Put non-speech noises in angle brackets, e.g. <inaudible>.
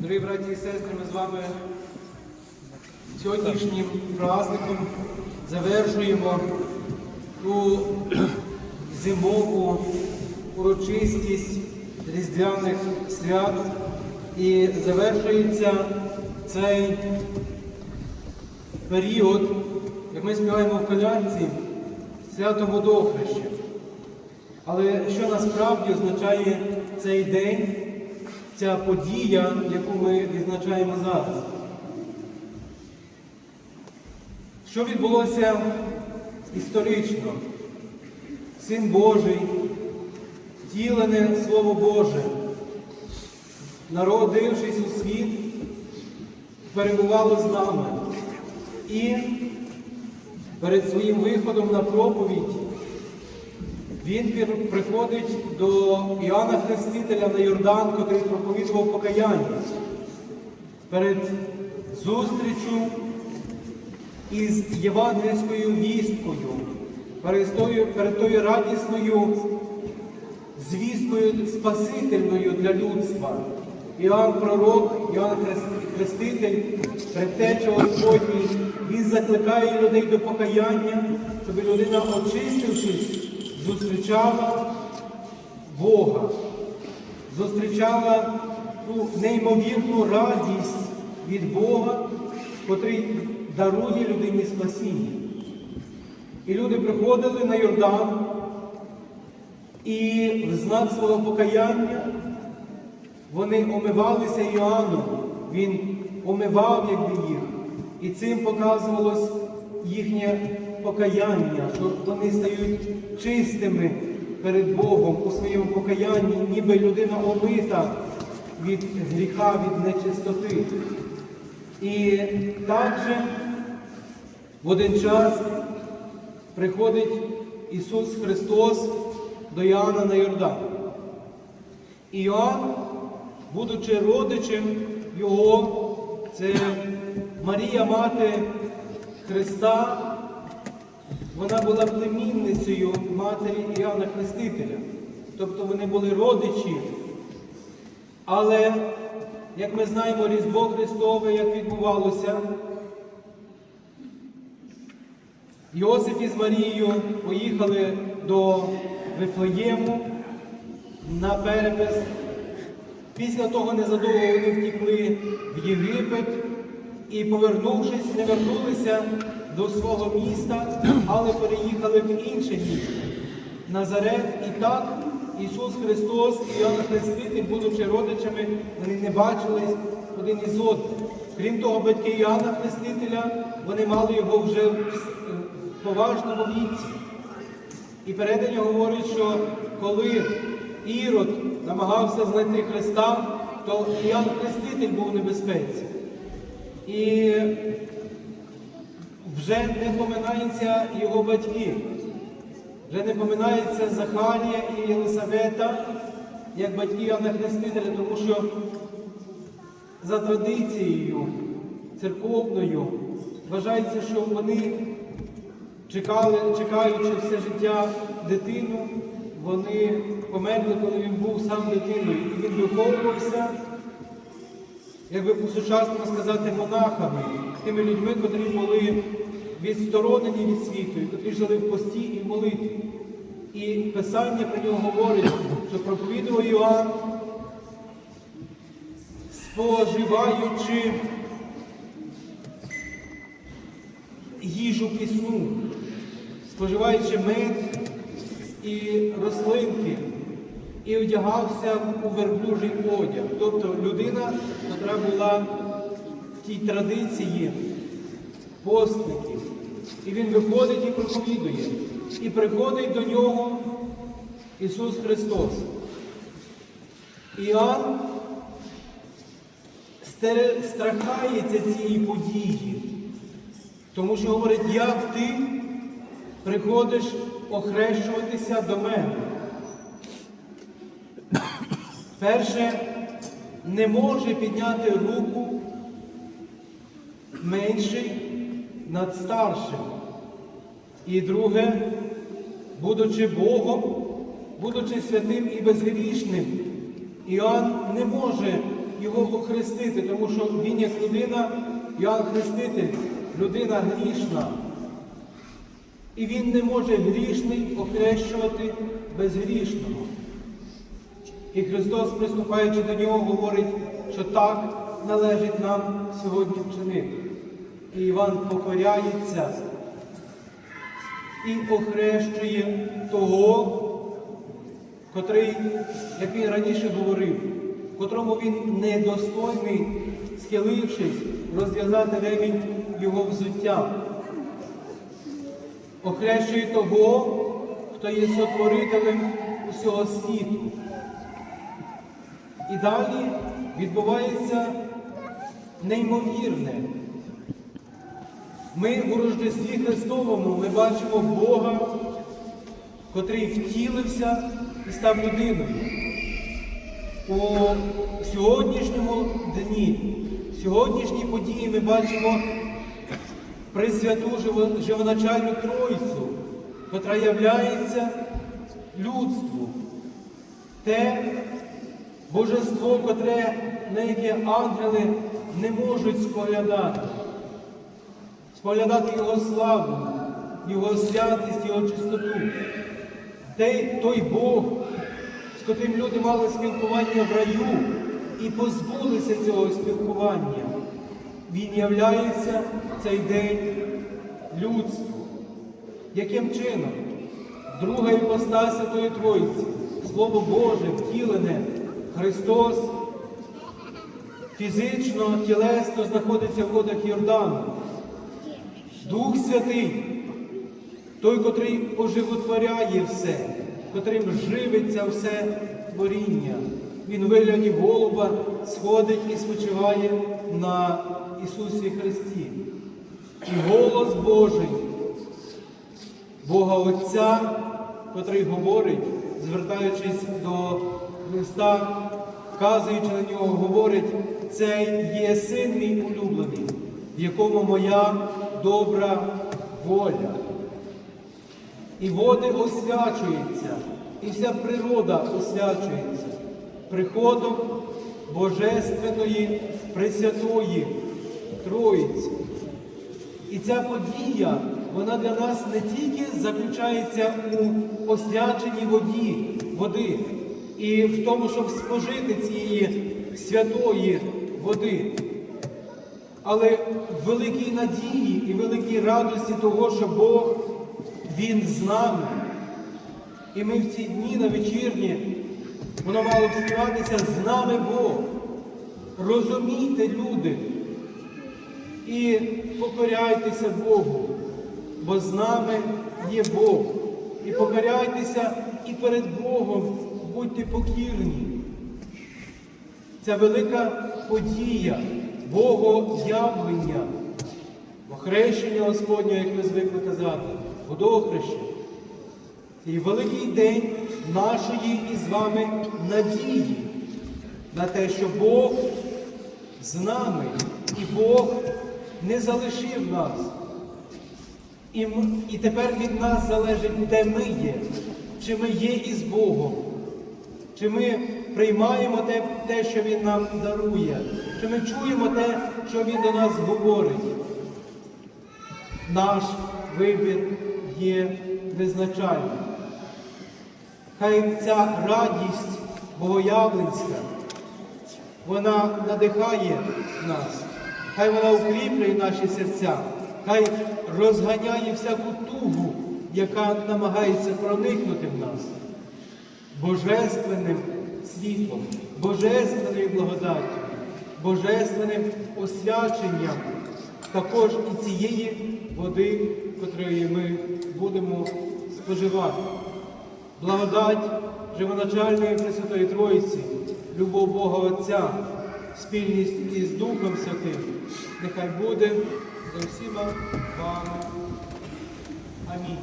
Дорогі браті і сестри, ми з вами сьогоднішнім праздником завершуємо ту <clears throat> зимову урочистість різдвяних свят і завершується цей період, як ми співаємо в колянці, свято водохреща. Але що насправді означає цей день, ця подія, яку ми відзначаємо зараз? Що відбулося історично? Син Божий, втілене Слово Боже, народившись у світ, перебувало з нами. І перед своїм виходом на проповідь він приходить до Іоанна Хрестителя на Йордан, котрий проповідував покаяння. Перед зустрічю із євангельською вісткою, перед тою, перед тою радісною звісткою Спасительною для людства. Іоанн Пророк, Іоанн Хреститель, предтеча Господній, він закликає людей до покаяння, щоб людина, очистившись, зустрічала Бога, зустрічала ту неймовірну радість від Бога, котрий дарує людині спасіння. І люди приходили на Йордан і в знак свого покаяння вони омивалися Іоанном, він омивав якби їх. І цим показувалось їхнє покаяння, що вони стають чистими перед Богом у своєму покаянні, ніби людина омита від гріха, від нечистоти. І також в один час приходить Ісус Христос до Іоанна на Йордан. Іоанн, будучи родичем Його, це Марія Мати Христа, вона була племінницею матері Іоанна Хрестителя. Тобто вони були родичі. Але, як ми знаємо, Різдво Христове, як відбувалося, Йосиф із Марією поїхали до Вифлеєму на перепис. Після того незадовго вони втікли в Єгипет і, повернувшись, не вернулися до свого міста, але переїхали в інше місто Назарет. І так Ісус Христос і Іоанн Хреститель, будучи родичами, вони не бачились один із одним. Крім того, батьки Іоанна Хрестителя, вони мали його вже в поважному віці. І передані говорить, що коли Ірод намагався знайти Христа, то Іоанн Хреститель був у небезпеці. І вже не поминаються його батьки, вже не поминається Захарія і Єлисавета, як батьки Іоанна Хрестителя, тому що за традицією церковною вважається, що вони чекали, чекаючи все життя дитину, вони померли, коли він був сам дитиною. І він виховувався, як би по-сучасному сказати, монахами, тими людьми, котрі були відсторонені від світу, котрі жили в пості і в молитві. І Писання про нього говорить, що проповідував Іоанн, споживаючи їжу пісну, споживаючи мед і рослинки, і одягався у верблюжий одяг. Тобто людина, яка була в тій традиції постників. І він виходить і проповідує. І приходить до нього Ісус Христос. Іоанн страхається цієї події. Тому що говорить, як ти приходиш охрещуватися до мене. Перше, не може підняти руку менший над старшим. І друге, будучи Богом, будучи святим і безгрішним, Іоанн не може його охрестити, тому що він як людина, Іоанн Хреститель, людина грішна. І він не може грішний охрещувати безгрішного. І Христос, приступаючи до нього, говорить, що так належить нам сьогодні вчинити. І Іван покоряється і охрещує того, котрий, як він раніше говорив, котрому він недостойний, схилившись, розв'язати ремінь його взуття. Охрещує того, хто є сотворителем усього світу. І далі відбувається неймовірне. Ми у Рождестві Христовому ми бачимо Бога, котрий втілився і став людиною. У сьогоднішньому дні, сьогоднішній події ми бачимо Пресвяту живоначальну Тройцю, котра являється людству. Те божество, котре, на яке ангели не можуть споглядати. Споглядати Його славу, Його святість, Його чистоту. Те, той Бог, з котрим люди мали спілкування в раю і позбулися цього спілкування. Він являється цей день людству. Яким чином? Друга іпостась Святої Троїці, Слово Боже, втілене, Христос фізично, тілесно знаходиться в водах Йордану. Дух Святий, той, котрий оживотворяє все, котрим живиться все творіння. Він у вигляді голуба сходить і спочиває на Ісусі Христі. І голос Божий, Бога Отця, котрий говорить, звертаючись до Христа, вказуючи на нього, говорить, це є син мій улюблений, в якому моя добра воля. І води освячуються, і вся природа освячується приходом Божественної Пресвятої Троїці. І ця подія, вона для нас не тільки заключається у освяченні воді, води, і в тому, щоб спожити цієї святої води, але в великій надії і великій радості того, що Бог, Він з нами. І ми в ці дні на вечірні, воно мало б співатися з нами Бог. Розумійте, люди, і покоряйтеся Богу, бо з нами є Бог. І покоряйтеся і перед Богом будьте покірні. Ця велика подія Богоявлення, охрещення Господнього, як ви звикли казати, водохрещення. Цей великий день нашої із вами надії на те, що Бог з нами і Бог не залишив нас. І, і тепер від нас залежить, де ми є, чи ми є із Богом, чи ми приймаємо те, те, що Він нам дарує, чи ми чуємо те, що Він до нас говорить. Наш вибір є визначальним. Хай ця радість богоявленська, вона надихає нас, хай вона укріплює наші серця, хай розганяє всяку тугу, яка намагається проникнути в нас божественним світлом, божественною благодаттю, божественним освяченням також і цієї води, котрої ми будемо споживати. Благодать живоначальної Пресвятої Троїці, любов Бога Отця, спільність із Духом Святим, нехай буде за всіма вами. Амінь.